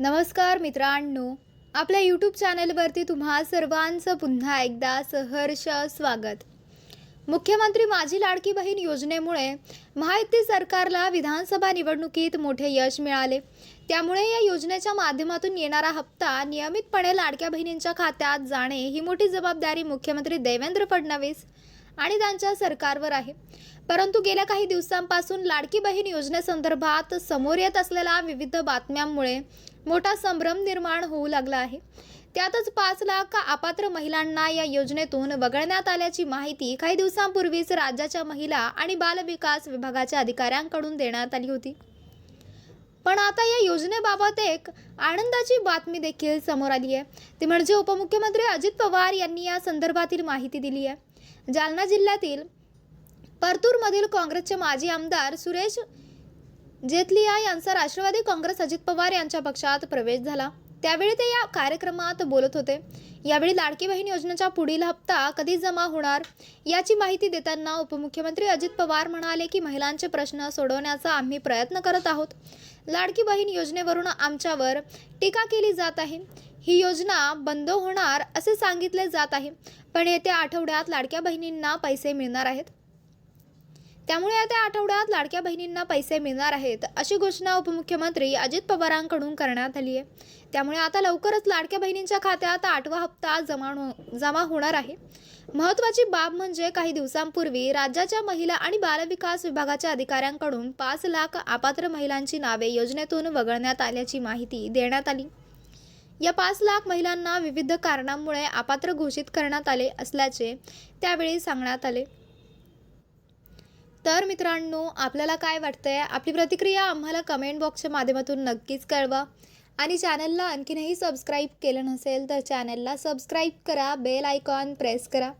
नमस्कार मित्रांनो आपल्या यूट्यूब चॅनलवरती तुम्हा सर्वांचं पुन्हा एकदा सहर्ष स्वागत. मुख्यमंत्री माझी लाडकी बहीण योजनेमुळे महायुती सरकारला विधानसभा निवडणुकीत मोठे यश मिळाले. त्यामुळे या योजनेच्या माध्यमातून येणारा हप्ता नियमितपणे लाडक्या बहिणींच्या खात्यात जाणे ही मोठी जबाबदारी मुख्यमंत्री देवेंद्र फडणवीस आणि त्यांच्या सरकारवर आहे. परंतु गेल्या काही दिवसांपासून लाडकी बहीण योजनेसंदर्भात समोर येत असलेल्या विविध बातम्यांमुळे मोठा संभ्रम निर्माण होऊ लागला आहे. त्यातच पाच लाख अपात्र महिलांना या योजनेतून वगळण्यात आल्याची माहिती काही दिवसांपूर्वीच राज्याच्या महिला आणि बालविकास विभागाच्या अधिकाऱ्यांकडून देण्यात आली होती. पण आता या योजनेबाबत एक आनंदाची बातमी देखील समोर आली आहे. ती म्हणजे उपमुख्यमंत्री अजित पवार यांनी या संदर्भातील माहिती दिली आहे. जालना जिल्ह्यातील परतूरमधील काँग्रेसचे माजी आमदार सुरेश जेतलिया यांचा राष्ट्रवादी काँग्रेस अजित पवार यांच्या पक्षात प्रवेश झाला. त्यावेळी ते या कार्यक्रमात बोलत होते. यावेळी लाडकी बहीण योजनेचा पुढील हप्ता कधी जमा होणार याची माहिती देताना उपमुख्यमंत्री अजित पवार म्हणाले की महिलांचे प्रश्न सोडवण्याचा आम्ही प्रयत्न करत आहोत. लाडकी बहीण योजनेवरून आमच्यावर टीका केली जात आहे. ही योजना बंद होणार असे सांगितले जात आहे. पण येत्या आठवड्यात लाडक्या बहिणींना पैसे मिळणार आहेत. त्यामुळे येत्या आठवड्यात लाडक्या बहिणींना पैसे मिळणार आहेत अशी घोषणा उपमुख्यमंत्री अजित पवारांकडून करण्यात आली आहे. त्यामुळे आता लवकरच लाडक्या बहिणींच्या खात्यात आठवा हप्ता जमा हो- जमा होणार आहे. महत्त्वाची बाब म्हणजे काही दिवसांपूर्वी राज्याच्या महिला आणि बालविकास विभागाच्या अधिकाऱ्यांकडून पाच लाख अपात्र महिलांची नावे योजनेतून वगळण्यात आल्याची माहिती देण्यात आली. या पाच लाख महिलांना विविध कारणांमुळे अपात्र घोषित करण्यात आले असल्याचे त्यावेळी सांगण्यात आले. तर मित्रांनो आपल्याला काय वाटतंय? आपली प्रतिक्रिया आम्हाला कमेंट बॉक्सच्या माध्यमातून नक्कीच कळवा. आणि चॅनलला आणखीनही सबस्क्राईब केलं नसेल तर चॅनलला सबस्क्राईब करा बेल आयकॉन प्रेस करा.